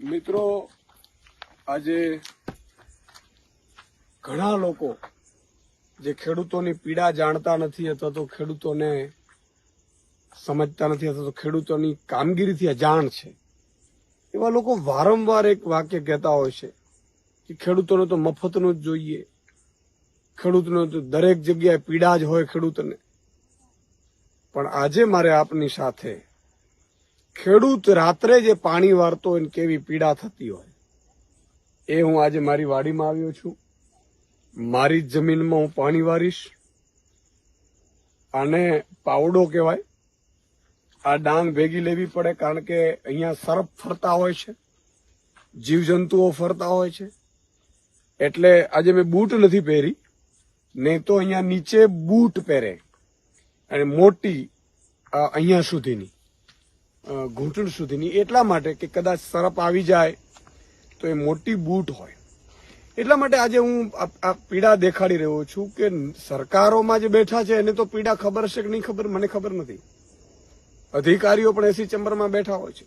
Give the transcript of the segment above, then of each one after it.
મિત્રો, આજે ઘણા લોકો જે ખેડૂતોની પીડા જાણતા નથી અથવા તો ખેડૂતોને સમજતા નથી અથવા તો ખેડૂતોની કામગીરીથી અજાણ છે. એવા લોકો વારંવાર એક વાક્ય કહેતા હોય છે કે ખેડૂતોને તો મફતનું જ જોઈએ. ખેડૂતને તો દરેક જગ્યાએ પીડા જ હોય ખેડૂતને. પણ આજે મારે આપની સાથે ખેડૂત રાત્રે જે પાણી વારતો હોય કેવી પીડા થતી હોય, એ હું આજે મારી વાડીમાં આવ્યો છું. મારી જ જમીનમાં હું પાણી વારીશ. આને પાવડો કહેવાય. આ ડાંગ ભેગી લેવી પડે કારણ કે અહીંયા સરપ ફરતા હોય છે. જીવજંતુઓ ફરતા હોય છે. એટલે આજે મેં બૂટ નથી પહેરી. નહીં તો અહીંયા નીચે બૂટ પહેરે. અને મોટી અહીંયા સુધીની. ઘૂંટણ સુધીની. એટલા માટે કે કદાચ સરપ આવી જાય તો એ મોટી બૂટ હોય. એટલા માટે આજે હું આ પીડા દેખાડી રહ્યો છું કે સરકારોમાં જે બેઠા છે, એને તો પીડા ખબર છે કે નહીં ખબર? મને ખબર નથી. અધિકારીઓ પણ એસી ચેમ્બરમાં બેઠા હોય છે.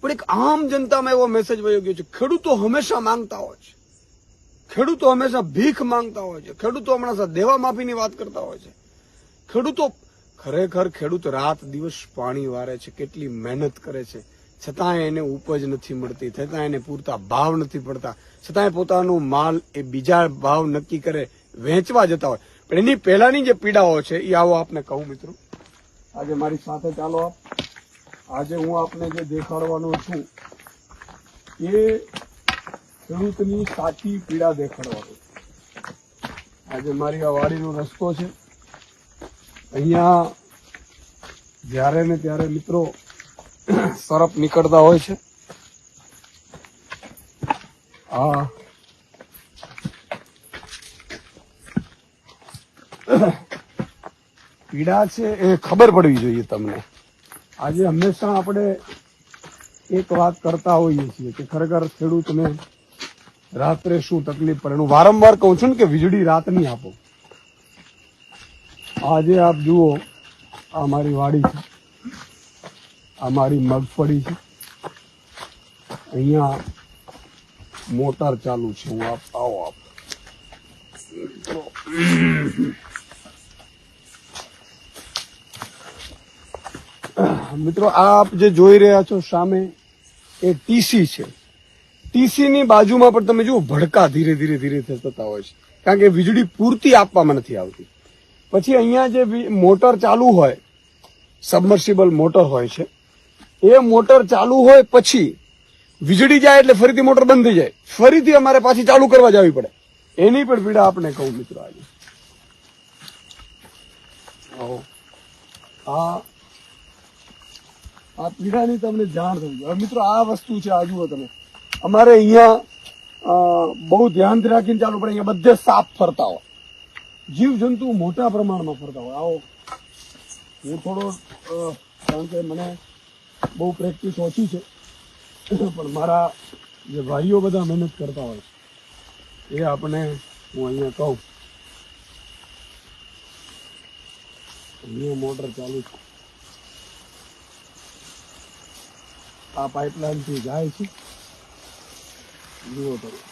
પણ એક આમ જનતામાં એવો મેસેજ વયો ગયો છે. ખેડૂતો હંમેશા માંગતા હોય છે. ખેડૂતો હંમેશા ભીખ માંગતા હોય છે. ખેડૂતો હમણાં દેવા માફીની વાત કરતા હોય છે. ખેડૂતો ખરેખર ખેડૂત રાત દિવસ પાણી વારે છે, કેટલી મહેનત કરે છે. છતાંય એને ઉપજ નથી મળતી છતાં એને પૂરતા ભાવ નથી પડતા, છતાંય પોતાનું માલ એ બીજા ભાવ નક્કી કરે, વેચવા જતા હોય. પણ એની પહેલાની જે પીડાઓ છે એ આવો આપને કહું મિત્રો. આજે મારી સાથે ચાલો આપ. આજે હું આપને જે દેખાડવાનો છું, એ ખેડૂતની સાચી પીડા દેખાડવાનો. આજે મારી આ વાડીનો રસ્તો છે. અહીંયા જ્યારે ને ત્યારે મિત્રો સરપ નીકળતા હોય છે. આ પીડા છે એ ખબર પડવી જોઈએ તમને. આજે હંમેશા આપણે એક વાત કરતા હોઈએ છીએ કે ખરેખર ખેડૂતને રાત્રે શું તકલીફ પડે? હું વારંવાર કહું છું ને કે વીજળી રાતની આપો. આજે આપ જુઓ, આ મારી વાડી છે. આ મારી મગફળી છે. અહીંયા મોટર ચાલુ છે. હું આપ, આવો આપ. મિત્રો આપ જે જોઈ રહ્યા છો સામે, એ ટીસી છે. ટીસીની બાજુમાં પણ તમે જુઓ, ભડકા ધીરે ધીરે ધીરે થતા હોય છે. કારણ કે વીજળી પૂરતી આપવામાં નથી આવતી. પછી અહીંયા જે મોટર ચાલુ હોય સબમર્સિબલ મોટર હોય છે, એ મોટર ચાલુ હોય પછી વીજળી જાય એટલે ફરીથી મોટર બંધ થઈ જાય. ફરીથી અમારે પાછી ચાલુ કરવા જવી પડે. એની પણ પીડા આપણે કહું મિત્રો આજે. આ આ પીડાની તમને જાણ થઈ ગઈ મિત્રો આ વસ્તુ છે આ જુઓ તમે. અમારે અહીંયા બહુ ધ્યાનથી રાખીને ચાલુ પડે. અહીંયા બધે સાફ ફરતા હોય. જીવ જંતુ મોટા પ્રમાણમાં ફરતા હોય. આવો. હું થોડો કારણ કે મને બહુ પ્રેક્ટિસ ઓછી છે, પણ મારા જે ભાઈઓ બધા મહેનત કરતા હોય એ આપણે હું અહીંયા કહું. અહીંયા મોટર ચાલુ છે. આ પાઇપલાઇનથી જાય છે. જુઓ તમે.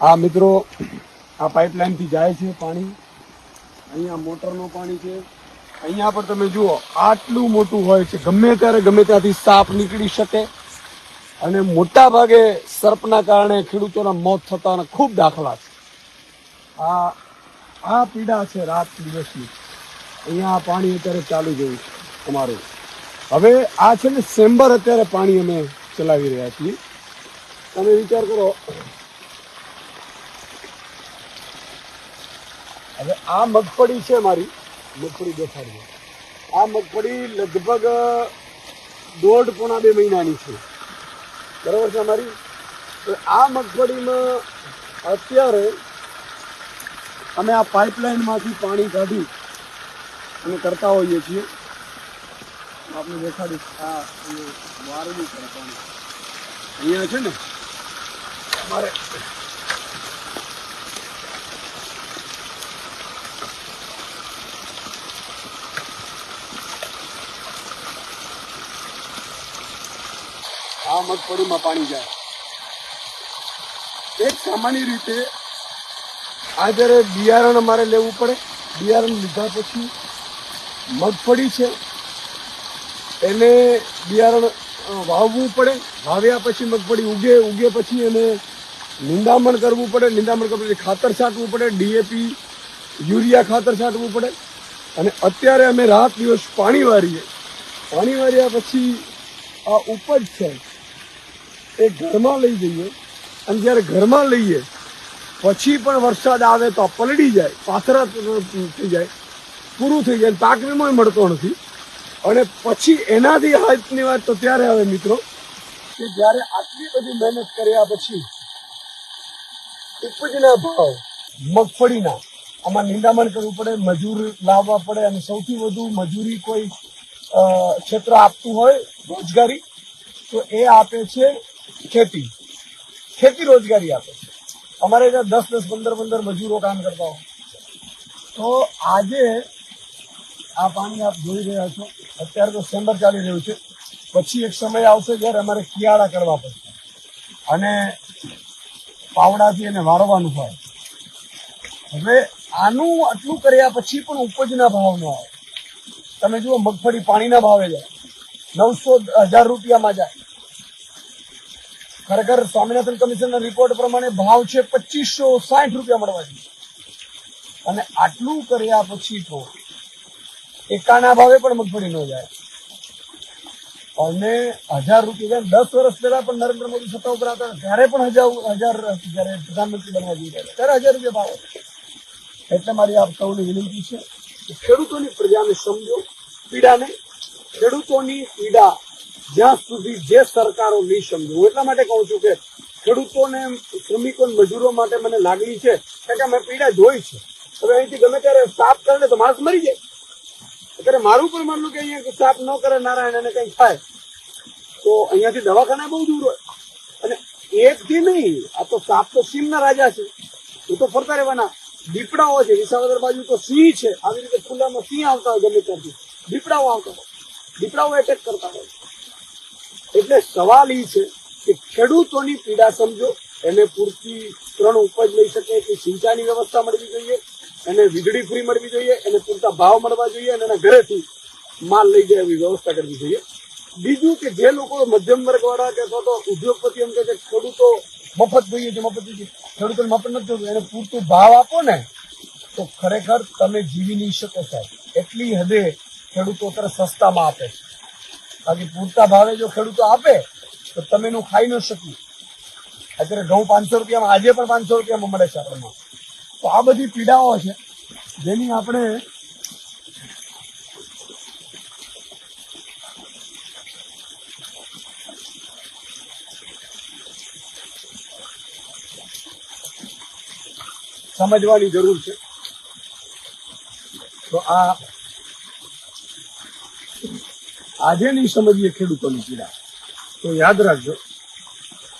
આ મિત્રો, આ પાઇપલાઇનથી જાય છે પાણી. અહીંયા મોટરનું પાણી છે. અહીંયા પણ તમે જુઓ, આટલું મોટું હોય છે. ગમે ત્યારે ગમે ત્યાંથી સાપ નીકળી શકે. અને મોટા ભાગે સર્પના કારણે ખેડૂતોના મોત થતાના ખૂબ દાખલા છે. આ આ પીડા છે રાત દિવસની. અહીંયા પાણી અત્યારે ચાલુ જેવું છે અમારું. હવે આ છે ને સેમ્બર અત્યારે પાણી અમે ચલાવી રહ્યા છીએ. તમે વિચાર કરો હવે આ મગફળી છે મારી, મગફળી દેખાડીએ આ મગફળી લગભગ દોઢ પોણા બે મહિનાની છે. બરાબર છે અમારી તો આ મગફળીમાં અત્યારે અમે આ પાઇપલાઇનમાંથી પાણી કાઢી અને કરતા હોઈએ છીએ. આપણે દેખાડીશ આ વારવું પડે પાણી અહીંયા છે ને અમારે આ મગફળીમાં પાણી જાય. એક સામાન્ય રીતે આ જ્યારે બિયારણ અમારે લેવું પડે. બિયારણ લીધા પછી મગફળી છે. એને બિયારણ વાવવું પડે. વાવ્યા પછી મગફળી ઉગે ઉગે પછી એને નિંદામણ કરવું પડે. નિંદામણ કરવું પછી ખાતર છાંટવું પડે, ડીએપી, યુરિયા ખાતર છાંટવું પડે. અને અત્યારે અમે રાત દિવસ પાણી વારીએ. પાણી વાર્યા પછી આ ઉપજ છે. એ ઘરમાં લઈ જઈએ અને જ્યારે ઘરમાં લઈએ, પછી પણ વરસાદ આવે તો પલડી જાય, પાથરા થઈ જાય, પૂરું થઈ જાય, પાક વીમો મળતો નથી. અને પછી એનાથી હાથની વાત તો ત્યારે આવે મિત્રો, કે જ્યારે આટલી બધી મહેનત કર્યા પછી ઉપજના ભાવ, મગફળીના, આમાં નિંદામણ કરવું પડે, મજૂર લાવવા પડે અને સૌથી વધુ મજૂરી કોઈ ક્ષેત્ર આપતું હોય રોજગારી, તો એ આપે છે ખેતી. ખેતી રોજગારી આપે છે. અમારે ત્યાં દસ દસ, પંદર પંદર મજૂરો કામ કરતા હોય. તો આજે આ પાણી આપ જોઈ રહ્યા છો. અત્યારે તો સેમ્બર ચાલી રહ્યું છે. પછી એક સમય આવશે જ્યારે અમારે કિયાળા કરવા પડશે. અને પાવડાથી એને વારવાનું હોય. હવે આનું આટલું કર્યા પછી પણ ઉપજના ભાવ ન આવે. તમે જુઓ, મગફળી પાણીના ભાવે જાય. નવસો હજાર રૂપિયામાં જાય. ખરેખર સ્વામિનાથન કમિશનના રિપોર્ટ પ્રમાણે ભાવ છે પચીસો સાઠ રૂપિયા મળવા જોઈએ. અને આટલું કર્યા પછી તો એકાના ભાવે પણ મગફળી ન જાય. અને હજાર રૂપિયા દસ વર્ષ પહેલા પણ નરેન્દ્ર મોદી સત્તા ઉપર હતા, ત્યારે પણ હજાર હજાર જયારે પ્રધાનમંત્રી બનવા જઈ રહ્યા ત્યારે હજાર રૂપિયા ભાવ એટલે મારી આપ સૌને વિનંતી છે ખેડૂતોની પ્રજાને સમજો, પીડાને, ખેડૂતોની પીડા જ્યાં સુધી જે સરકારો નહીં સમજે હું એટલા માટે કહું છું કે ખેડૂતોને, શ્રમિકો મજૂરો માટે મને લાગણી છે કારણ કે મેં પીડા જોઈ છે. હવે અહીંથી ગમે ત્યારે સાફ કરે ને તો માણસ મરી જાય. અત્યારે મારું પણ માનવું કે અહીંયા સાફ ન કરે, નારાયણ અને કંઈ થાય. તો અહીંયાથી દવાખાના બહુ દૂર હોય. અને એકથી નહીં, આ તો સાપ તો સિંહના રાજા છે. હું તો ફરતા રહેવાના. દીપડાઓ છે, વિસાવદર બાજુ તો સિંહ છે. આવી રીતે ખુલ્લામાં સિંહ આવતા હોય ગમે ત્યાંથી. દીપડાઓ આવતા હોય. દીપડાઓ એટેક કરતા હોય. એટલે સવાલ એ છે કે ખેડૂતોની પીડા સમજો, એને પૂરતી ત્રણ ઉપજ લઈ શકે, કે સિંચાઈની વ્યવસ્થા મળવી જોઈએ, એને વીજળી ફ્રી મળવી જોઈએ, એને પૂરતા ભાવ મળવા જોઈએ, અને એના ઘરેથી માલ લઈ જાય એવી વ્યવસ્થા કરવી જોઈએ. બીજું કે જે લોકો મધ્યમ વર્ગવાળા કે અથવા તો ઉદ્યોગપતિ એમ કે ખેડૂતો મફત જોઈએ છે, મફત ખેડૂતોને મફત નથી જોતું એને પૂરતું ભાવ આપો ને, તો ખરેખર તમે જીવી નહીં શકો સાહેબ. એટલી હદે ખેડૂતો અત્યારે સસ્તામાં આપે છે. બાકી પૂરતા ભાવે જો ખેડૂતો આપે, તો તમે એનું ખાઈ ન શકી અત્યારે ઘઉં પાંચસો રૂપિયામાં, આજે પણ પાંચસો રૂપિયામાં મળે છે આપણને તો આ બધી પીડાઓ છે, જેની આપણે સમજવાની જરૂર છે. તો આ આજે નહીં સમજીએ ખેડૂતોની પીડા. તો યાદ રાખજો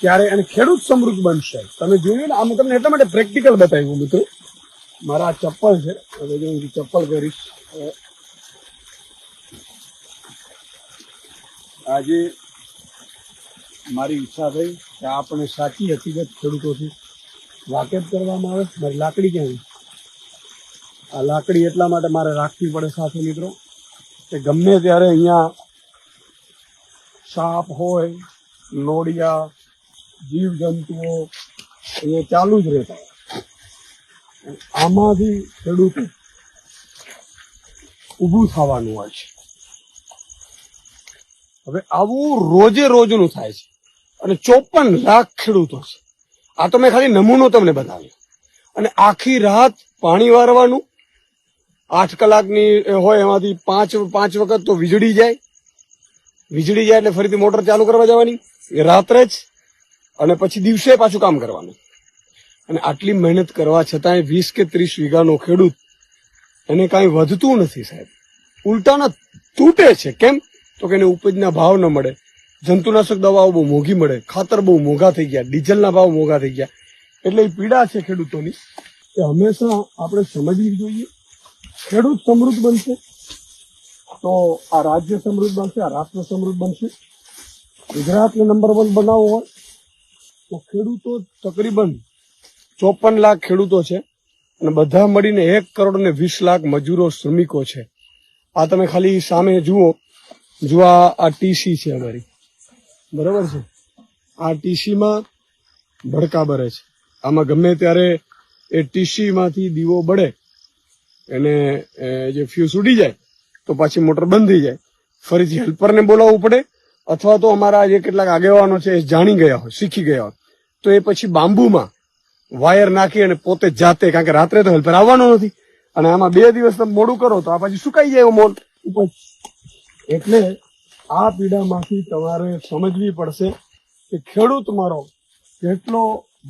ત્યારે અને ખેડૂત સમૃદ્ધ બનશે. તમે જોયું ને, આમ તમને એટલા માટે પ્રેક્ટિકલ બતાવ્યું મિત્રો. મારા ચપ્પલ છે, હવે જો હું ચપ્પલ પહેરીશ આજે મારી ઈચ્છા થઈ કે આપણે સાચી હકીકત ખેડૂતોથી વાકેફ કરવામાં આવે. મારી લાકડી ક્યાં આ લાકડી એટલા માટે મારે રાખવી પડે સાથે મિત્રો, કે ગમે ત્યારે અહીંયા સાપ હોય નોળિયા જીવ જંતુઓ એ ચાલુ જ રહેતા આમાંથી ખેડૂત ઊભું થવાનું હોય છે. હવે આવું રોજે રોજનું થાય છે. અને ચોપન લાખ ખેડૂતો છે. આ તો મેં ખાલી નમૂનો તમને બતાવ્યો. અને આખી રાત પાણી વારવાનું, આઠ કલાકની હોય એમાંથી પાંચ પાંચ વખત તો વીજળી જાય વીજળી જાય એટલે ફરીથી મોટર ચાલુ કરવા જવાની. એ રાત્રે જ અને પછી દિવસે પાછું કામ કરવાનું. અને આટલી મહેનત કરવા છતાંય વીસ કે ત્રીસ વીઘાનો ખેડૂત એને કાંઈ વધતું નથી સાહેબ. ઉલટાના તૂટે છે. કેમ? તો કે એને ઉપજના ભાવ ન મળે. જંતુનાશક દવાઓ બહુ મોંઘી મળે. ખાતર બહુ મોંઘા થઈ ગયા. ડીઝલના ભાવ મોંઘા થઈ ગયા. એટલે એ પીડા છે ખેડૂતોની. કે હંમેશા આપણે સમજવી જોઈએ. ખેડૂત સમૃદ્ધ બનશે. તો આ રાજ્ય સમૃદ્ધ બનશે, આ રાષ્ટ્ર સમૃદ્ધ બનશે. ગુજરાતને નંબર વન બનાવવો હોય તો ખેડૂતો તકરીબન ચોપન લાખ ખેડૂતો છે અને બધા મળીને એક કરોડ ને વીસ લાખ મજૂરો, શ્રમિકો છે. આ તમે ખાલી સામે જુઓ જો આ ટીસી છે અમારી. બરાબર છે? આ ટીસીમાં ભડકા બરે છે. આમાં ગમે ત્યારે એ ટીસીમાંથી દીવો બળે, એને જે ફ્યુઝ ઉડી જાય તો પાછી મોટર બંધ થઈ જાય. ફરીથી હેલ્પરને બોલાવવું પડે, અથવા તો અમારા જે કેટલાક આગેવાનો છે એ જાણી ગયા હોય, શીખી ગયા હોય. તો એ પછી બાંબુમાં વાયર નાખી અને પોતે જાતે, કારણ કે રાત્રે તો હેલ્પર આવવાનો નથી. અને આમાં બે દિવસ તમે મોડું કરો તો આ પછી સુકાઈ જાય મોલ. એટલે આ પીડામાંથી તમારે સમજવી પડશે કે ખેડૂત મારો કેટલો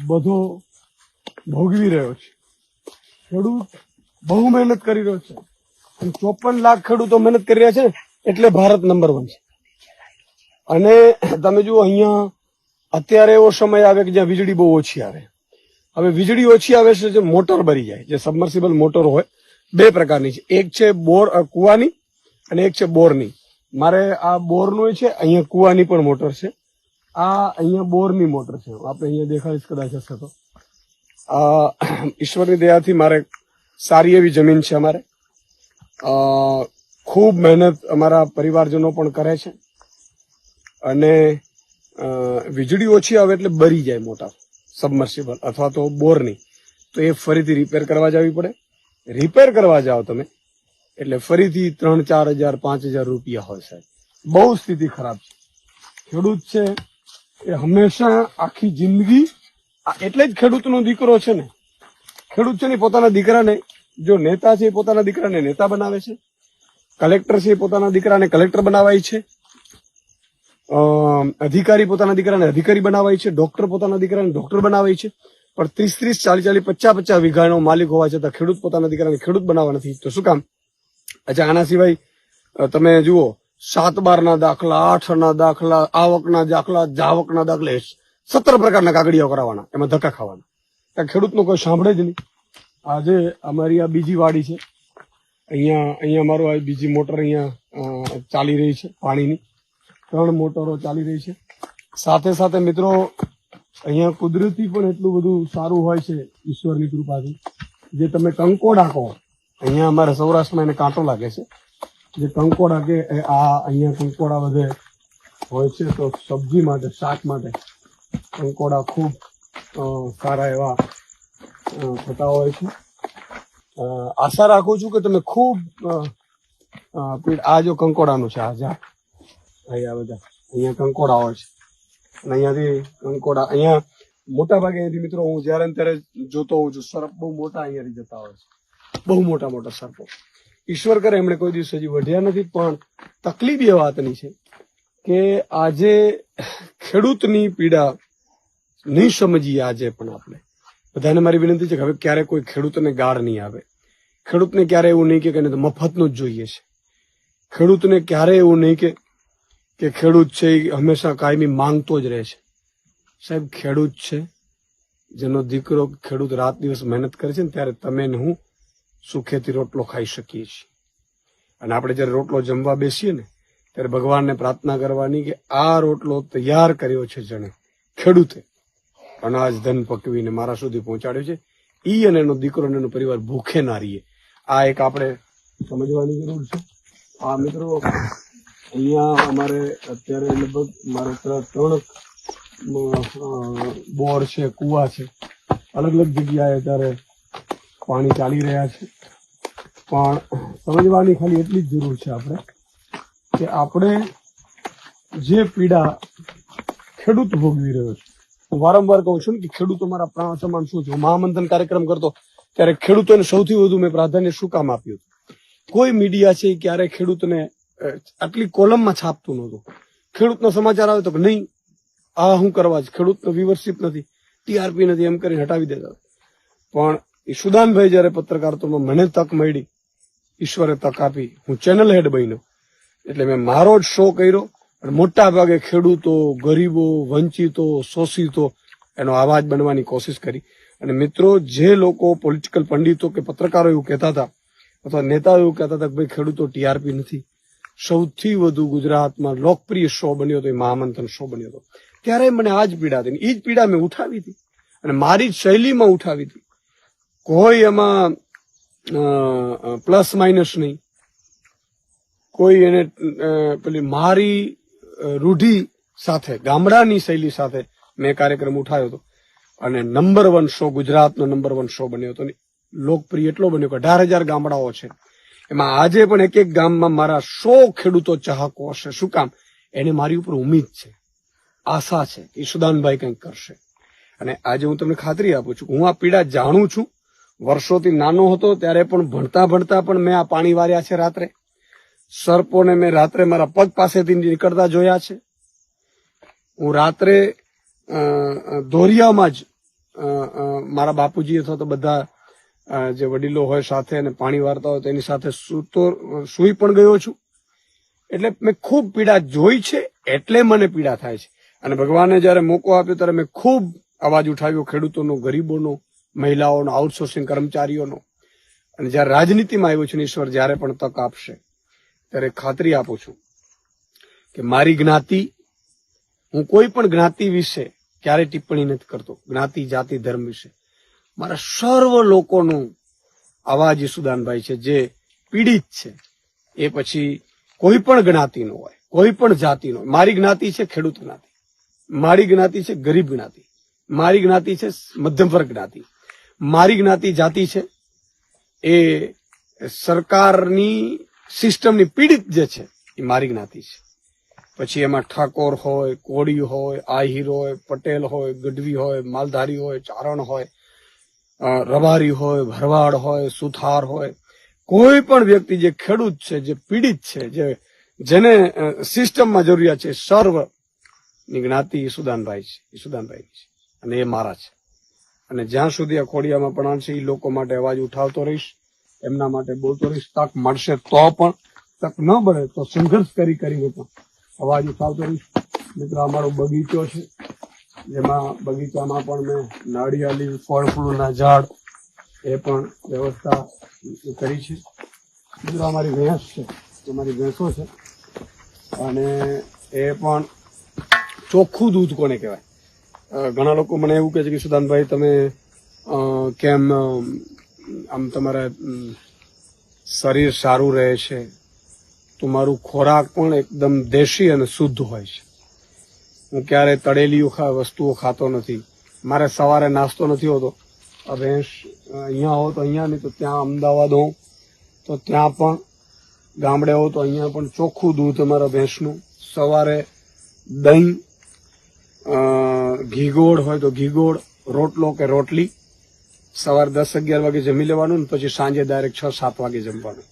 બધો ભોગવી રહ્યો છે. ખેડૂત બહુ મહેનત કરી રહ્યો છે. અને ચોપન લાખ ખેડૂતો મહેનત કરી રહ્યા છે એટલે ભારત નંબર વન છે. અને તમે જુઓ અહીંયા, અત્યારે એવો સમય આવે કે જ્યાં વીજળી બહુ ઓછી આવે. હવે વીજળી ઓછી આવે છે જે મોટર ભરી જાય જે સબમર્સિબલ મોટર હોય, બે પ્રકારની છે. એક છે બોર કુવાની અને એક છે બોરની. મારે આ બોરનું છે, અહીંયા કૂવાની પણ મોટર છે. આ અહીંયા બોરની મોટર છે. આપણે અહીંયા દેખાડીશ કદાચ હશે તો. ઈશ્વરની દયાથી મારે સારી એવી જમીન છે અમારે. ખૂબ મહેનત અમારા પરિવારજનો પણ કરે છે અને વીજળી ઓછી આવે એટલે બરી જાય મોટા સબમર્સિબલ અથવા તો બોરની. તો એ ફરીથી રિપેર કરવા જવી પડે. રિપેર કરવા જાઓ તમે, એટલે ફરીથી ત્રણ, ચાર હજાર, પાંચ હજાર રૂપિયા હોય સાહેબ. બહુ સ્થિતિ ખરાબ છે. ખેડૂત છે, એ હંમેશા આખી જિંદગી એટલે જ ખેડૂતનો દીકરો છે ને. ખેડૂત છે ને પોતાના દીકરાને જો નેતા છે એ પોતાના દીકરાને નેતા બનાવે છે? કલેક્ટર છે એ પોતાના દીકરાને કલેક્ટર બનાવાય છે? અધિકારી પોતાના દીકરાને અધિકારી બનાવાય છે? ડોક્ટર પોતાના દીકરાને ડોક્ટર બનાવાય છે? પણ ત્રીસ ત્રીસ ચાલીસ ચાલીસ પચાસ પચાસ વીઘાનો માલિક હોવા છતાં ખેડૂત પોતાના દીકરાને ખેડૂત બનાવવા નથી. તો શું કામ? અચ્છા, આના સિવાય તમે જુઓ, સાત બારના દાખલા આઠ ના દાખલા, આવકના દાખલા, જાવકના દાખલા સત્તર પ્રકારના કાગળિયા કરાવવાના, એમાં ધક્કા ખાવાના. ખેડૂતનો કોઈ સાંભળે જ નહીં. આજે અમારી આ બીજી વાડી છે. અહીંયા અહીંયા અમારો આ બીજી મોટર અહીંયા ચાલી રહી છે પાણીની. ત્રણ મોટરો ચાલી રહી છે. સાથે સાથે મિત્રો, અહીંયા કુદરતી પણ એટલું બધું સારું હોય છે ઈશ્વરની કૃપાથી. જે તમે કંકોડા કહો અહીંયા અમારા સૌરાષ્ટ્રમાં એને કાંટો લાગે છે. જે કંકોડા કે આ અહીંયા કંકોડા બધે હોય છે તો સબ્જી માટે, શાક માટે કંકોડા ખૂબ સારા એવા થતા હોય છે. આશા રાખું છું કે તમે ખૂબ આ જો કંકોડાનું છે, આ જા. અહીંયા બધા, અહીંયા કંકોડા હોય છે. અને અહીંયાથી કંકોડા, અહીંયા મોટા ભાગે અહીંયાથી મિત્રો હું જ્યારે ત્યારે જોતો હોઉં છું, સર્પ બહુ મોટા અહીંયાથી જતા હોય છે. બહુ મોટા મોટા સર્પો. ઈશ્વર કરે એમણે કોઈ દિવસ હજી વઢ્યા નથી, પણ તકલીફ એ વાતની છે કે આજે ખેડૂતની પીડા નહીં સમજીએ આજે પણ આપણે. બધાને મારી વિનંતી છે કે હવે ક્યારે કોઈ ખેડૂતને ગાળ નહીં આવે. ખેડૂતને ક્યારે એવું નહીં કે એને તો મફતનું જ જોઈએ છે. ખેડૂતને ક્યારે એવું નહીં કે કે ખેડૂત છે એ હંમેશા કાયમી માંગતો જ રહે છે. સાહેબ, ખેડૂત છે, જેનો દીકરો ખેડૂત રાત દિવસ મહેનત કરે છે ને ત્યારે તમે ને હું સુખેથી રોટલો ખાઈ શકીએ છીએ. અને આપણે જ્યારે રોટલો જમવા બેસીએ ને, ત્યારે ભગવાનને પ્રાર્થના કરવાની કે આ રોટલો તૈયાર કર્યો છે જણે, ખેડૂતે. અનાજ, ધન પકવીને મારા સુધી પહોંચાડ્યું છે. ઈ અને એનો દીકરો અને એનો પરિવાર ભૂખે ના રહીએ. આ એક આપણે સમજવાની જરૂર છે. આ મિત્રો, અહીંયા અમારે અત્યારે લગભગ મારે ત્રણ બોર છે, કુવા છે. અલગ અલગ જગ્યાએ અત્યારે પાણી ચાલી રહ્યા છે. પણ સમજવાની ખાલી એટલી જ જરૂર છે આપણે કે આપણે જે પીડા ખેડૂત ભોગવી રહ્યો છે હું વારંવાર કહું છું કે ખેડૂતો મારા પ્રાણ સમાન શું છે? મહામંથન કાર્યક્રમ કરતો ત્યારે ખેડૂતોને સૌથી વધુ મેં પ્રાધાન્ય શું કામ આપ્યું કોઈ મીડિયા છે ક્યારે ખેડૂતને આટલી કોલમમાં છાપતું નહોતું. ખેડૂતનો સમાચાર આવે તો નહીં, આ હું કરવા છે ખેડૂતનો વ્યુવરશિપ નથી ટીઆરપી નથી, એમ કરીને હટાવી દેતા પણ ઈશુદાનભાઈ જયારે પત્રકારત્વમાં મને તક મળી, ઈશ્વરે તક આપી, હું ચેનલ હેડ બન્યો. એટલે મેં મારો જ શો કર્યો. મોટા ભાગે ખેડૂતો, ગરીબો, વંચિતો, શોષિતો એનો અવાજ બનવાની કોશિશ કરી. અને મિત્રો, જે લોકો પોલિટિકલ પંડિતો કે પત્રકારો એવું કહેતા હતા, અથવા નેતાઓ એવું કહેતા હતા કે ભાઈ ખેડૂતો ટીઆરપી નથી. સૌથી વધુ ગુજરાતમાં લોકપ્રિય શો બન્યો હતો એ મહામંથન શો બન્યો હતો. ત્યારે મને આ જ પીડા હતી એ જ પીડા મેં ઉઠાવી હતી. અને મારી જ શૈલીમાં ઉઠાવી હતી. કોઈ એમાં પ્લસ માઇનસ નહીં. કોઈ એને પેલી મારી રૂઢી સાથે, ગામડાની શૈલી સાથે મેં કાર્યક્રમ ઉઠાવ્યો હતો. અને નંબર વન શો ગુજરાતનો નંબર વન શો બન્યો હતો. લોકપ્રિય એટલો બન્યો કે અઢાર હજાર ગામડાઓ છે. એમાં આજે પણ એક એક ગામમાં મારા સો ખેડૂતો ચાહકો હશે. શું કામ? એને મારી ઉપર ઉમીદ છે. આશા છે કે સુદાનભાઈ કંઈક કરશે. અને આજે હું તમને ખાતરી આપું છું હું આ પીડા જાણું છું. વર્ષોથી નાનો હતો, ત્યારે પણ ભણતા ભણતા પણ મેં આ પાણી વાર્યા છે રાત્રે. સર્પોને મેં રાત્રે મારા પગ પાસેથી નીકળતા જોયા છે. હું રાત્રે દોરિયામાં જ મારા બાપુજી અથવા તો બધા જે વડીલો હોય સાથે અને પાણી વારતા હોય તેની સાથે સૂતો, સૂઈ પણ ગયો છું. એટલે મેં ખૂબ પીડા જોઈ છે, એટલે મને પીડા થાય છે. અને ભગવાને જ્યારે મોકો આપ્યો ત્યારે મેં ખૂબ અવાજ ઉઠાવ્યો ખેડૂતોનો, ગરીબોનો, મહિલાઓનો આઉટસોર્સિંગ કર્મચારીઓનો. અને જ્યારે રાજનીતિમાં આવ્યો છે ઈશ્વર જ્યારે પણ તક આપશે. ત્યારે ખાતરી આપું છું કે મારી જ્ઞાતિ, હું કોઈ પણ જ્ઞાતિ વિશે ક્યારેય ટિપ્પણી નથી કરતો. જ્ઞાતિ, જાતિ, ધર્મ વિશે. મારા સર્વ લોકોનું આવા જ ઈસુદાનભાઈ છે, જે પીડિત છે. એ પછી કોઈ પણ જ્ઞાતિનો હોય, કોઈ પણ જાતિનો. મારી જ્ઞાતિ છે ખેડૂત જ્ઞાતિ. મારી જ્ઞાતિ છે ગરીબ જ્ઞાતિ. મારી જ્ઞાતિ છે મધ્યમ વર્ગ જ્ઞાતિ. મારી જ્ઞાતિ જાતિ છે એ સરકારની સિસ્ટમની પીડિત જે છે, એ મારી જ્ઞાતિ છે. પછી એમાં ઠાકોર હોય, કોળી હોય, આહિર હોય, પટેલ હોય, ગઢવી હોય, માલધારી હોય, ચારણ હોય રબારી હોય, ભરવાડ હોય, સુથાર હોય. કોઈ પણ વ્યક્તિ જે ખેડૂત છે, જે પીડિત છે, જે, જેને સિસ્ટમમાં જરૂરિયાત છે સર્વની જ્ઞાતિ ઈસુદાનભાઈ છે ઈસુદાનભાઈ છે. અને એ મારા છે. અને જ્યાં સુધી આ ખોડિયામાં પણ છે એ લોકો માટે અવાજ ઉઠાવતો રહીશ. એમના માટે બોલતો રહીશ તક મળશે તો પણ તક ન મળે તો સંઘર્ષ કરી કરીને પણ અવાજ ઉઠાવતો રહીશ. મિત્રો, અમારો બગીચો છે. જેમાં બગીચામાં પણ મેં નાળિયેરી ફળ ફૂલના ઝાડ એ પણ વ્યવસ્થા કરી છે. મિત્રો, અમારી ભેંસ છે. અમારી ભેંસો છે. અને એ પણ ચોખ્ખું દૂધ કોને કહેવાય? ઘણા લોકો મને એવું કહે છે કે, સુદાનભાઈ, તમે કેમ આમ તમારા શરીર સારું રહે છે તમારું ખોરાક પણ એકદમ દેશી અને શુદ્ધ હોય છે. હું ક્યારે તળેલી વસ્તુઓ ખાતો નથી. મારે સવારે નાસ્તો નથી હોતો. ભેંસ અહીંયા હો તો અહીંયા નહીં, તો ત્યાં અમદાવાદ હોઉં તો ત્યાં પણ, ગામડે હો તો અહીંયા પણ ચોખ્ખું દૂધ અમારા ભેંસનું. સવારે દહીં ઘીગોળ હોય તો ઘીગોળ રોટલો કે રોટલી. સવારે દસ અગિયાર વાગે જમી લેવાનું ને પછી સાંજે ડાયરેક્ટ છ સાત વાગે જમવાનું.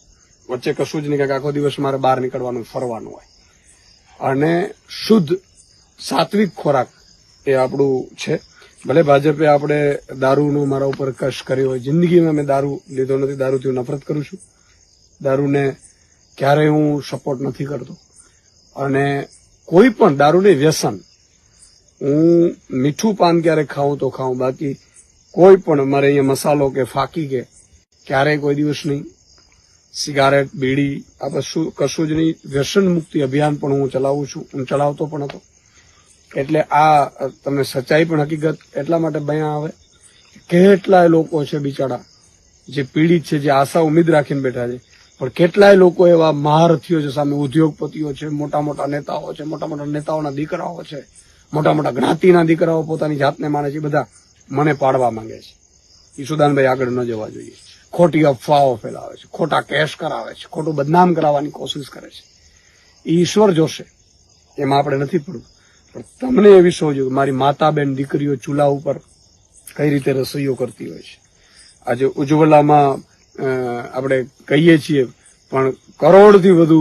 વચ્ચે કશું જ નહીં કે આખો દિવસ મારે બહાર નીકળવાનું, ફરવાનું હોય. અને શુદ્ધ સાત્વિક ખોરાક એ આપણું છે. ભલે ભાજપે આપણે દારૂનો મારા ઉપર કશ કર્યો હોય, જિંદગીમાં મેં દારૂ લીધો નથી દારૂથી હું નફરત કરું છું. દારૂને ક્યારેય હું સપોર્ટ નથી કરતો. અને કોઈ પણ દારૂને વ્યસન, હું મીઠું પાન ક્યારેક ખાઉં તો ખાઉં, બાકી કોઈ પણ મારે અહીંયા મસાલો કે ફાકી કે, ક્યારેય કોઈ દિવસ નહીં. સિગારેટ, બીડી, આ કશું કશું જ નહીં. વ્યસન મુક્તિ અભિયાન પણ હું ચલાવું છું. હું ચલાવતો પણ હતો. એટલે આ, તમે સચ્ચાઈ પણ હકીકત એટલા માટે બયા આવે. કેટલાય લોકો છે બિચારા, જે પીડિત છે, જે આશા ઉમેદ રાખીને બેઠા છે. પણ કેટલાય લોકો એવા મહારથીઓ છે, સામે ઉદ્યોગપતિઓ છે, મોટા મોટા નેતાઓ છે, મોટા મોટા નેતાઓના દીકરાઓ છે, મોટા મોટા જ્ઞાતિના દીકરાઓ પોતાની જાતને માને છે. બધા મને પાડવા માંગે છે. ઈશુદાનભાઈ આગળ ન જવા જોઈએ. ખોટી અફવાઓ ફેલાવે છે, ખોટા કેસ કરાવે છે, ખોટું બદનામ કરાવવાની કોશિશ કરે છે. એ ઈશ્વર જોશે, એમાં આપણે નથી પડવું પણ તમને એ વિશ્વ જોઈએ મારી માતા બેન દીકરીઓ ચૂલા ઉપર કઈ રીતે રસોઈઓ કરતી હોય છે. આજે ઉજ્જવલામાં આપણે કહીએ છીએ, પણ કરોડથી વધુ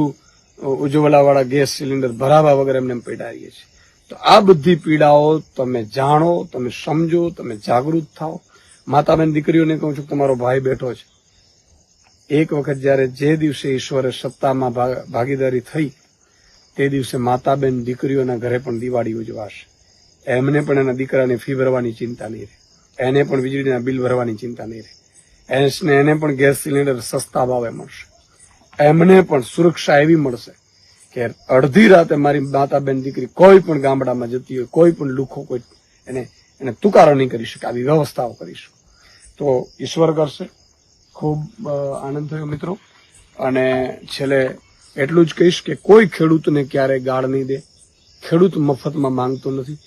ઉજ્જવલાવાળા ગેસ સિલિન્ડર ભરાવા વગર એમને પેટાવીએ છીએ. તો આ બધી પીડાઓ તમે જાણો, તમે સમજો, તમે જાગૃત થાઓ. માતા બેન દીકરીઓને કહું છું તમારો ભાઈ બેઠો છે. એક વખત જ્યારે જે દિવસે ઈશ્વરે સત્તામાં ભાગીદારી થઈ, તે દિવસે માતા બેન દીકરીઓના ઘરે પણ દિવાળી ઉજવાશે. એમને પણ એના દીકરાને ફી ભરવાની ચિંતા નહીં રહે. એને પણ વીજળીના બિલ ભરવાની ચિંતા નહીં રહે. એને પણ ગેસ સિલિન્ડર સસ્તા ભાવે મળશે. એમને પણ સુરક્ષા એવી મળશે કે અડધી રાતે મારી માતા બેન દીકરી કોઈ પણ ગામડામાં જતી હોય, કોઈ પણ લુખો કોઈ એને એને તુકારો નહીં કરી શકે, આવી વ્યવસ્થાઓ કરીશું. તો ઈશ્વર કરશે. ખૂબ આનંદ થયો મિત્રો. અને છેલ્લે એટલું જ કહીશ કે કોઈ ખેડૂતને ક્યારે ગાળ નહીં દે. ખેડૂત મફતમાં માંગતો નથી.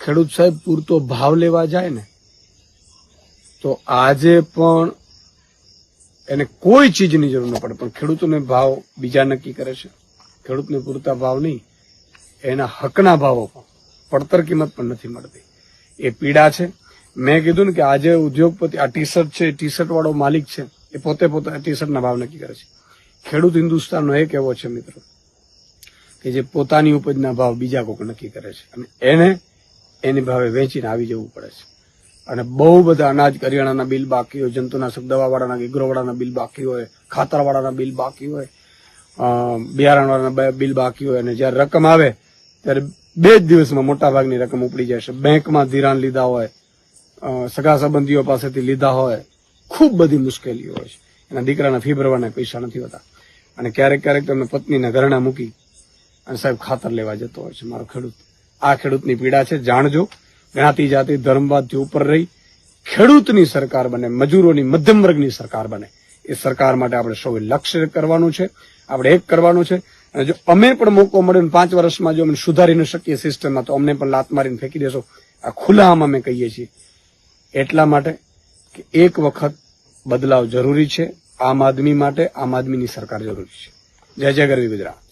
ખેડૂત સાહેબ, પૂરતો ભાવ લેવા જાય ને, તો આજે પણ એને કોઈ ચીજની જરૂર ન પડે, પણ ખેડૂતોને ભાવ બીજા નક્કી કરે છે. ખેડૂતને પૂરતા ભાવ નહીં, એના હકના ભાવો પણ પડતર કિંમત પણ નથી મળતી. એ પીડા છે. મેં કીધું ને કે આજે ઉદ્યોગપતિ, આ ટી શર્ટ છે ટી શર્ટ વાળો માલિક છે, એ પોતે પોતે ટી શર્ટના ભાવ નક્કી કરે છે. ખેડૂત હિન્દુસ્તાનનો એક એવો છે મિત્રો, કે જે પોતાની ઉપજના ભાવ બીજા કોઈક નક્કી કરે છે. અને એને એની ભાવે વેચીને આવી જવું પડે છે. અને બહુ બધા અનાજ, કરિયાણાના બિલ બાકી હોય, જંતુનાશક દવાવાળાના એગ્રોવાળાના બિલ બાકી હોય, ખાતરવાળાના બિલ બાકી હોય બિયારણવાળાના બ- બિલ બાકી હોય અને જ્યારે રકમ આવે, ત્યારે બે જ દિવસમાં મોટાભાગની રકમ ઉપડી છે. બેંકમાં ધિરાણ લીધા હોય સગા સંબંધીઓ પાસેથી લીધા હોય, ખૂબ બધી મુશ્કેલીઓ હોય છે. એના દીકરાના ફી ભરવાના પૈસા નથી હોતા. અને ક્યારેક ક્યારેક તમને પત્નીના ઘરણા મૂકી અને સાહેબ ખાતર લેવા જતો હોય છે, મારો ખેડૂત, આ ખેડૂતની પીડા છે, જાણજો. જ્ઞાતિ, જાતિ ધર્મવાદથી ઉપર રહી. ખેડૂતની સરકાર બને, મજૂરોની મધ્યમ વર્ગની સરકાર બને. એ સરકાર માટે આપણે સૌએ લક્ષ્ય કરવાનું છે. આપણે એક કરવાનું છે. અને જો અમે પણ મોકો મળ્યો પાંચ વર્ષમાં જો અમે સુધારી ન શકીએ સિસ્ટમમાં, તો અમને પણ લાત મારીને ફેંકી દેશો. આ ખુલ્લામાં અમે કહીએ છીએ. એટલા માટે કે એક વખત બદલાવ જરૂરી છે. આમ આદમી માટે, આમ આદમીની સરકાર જરૂરી છે. જય જય ગરવી ગુજરાત.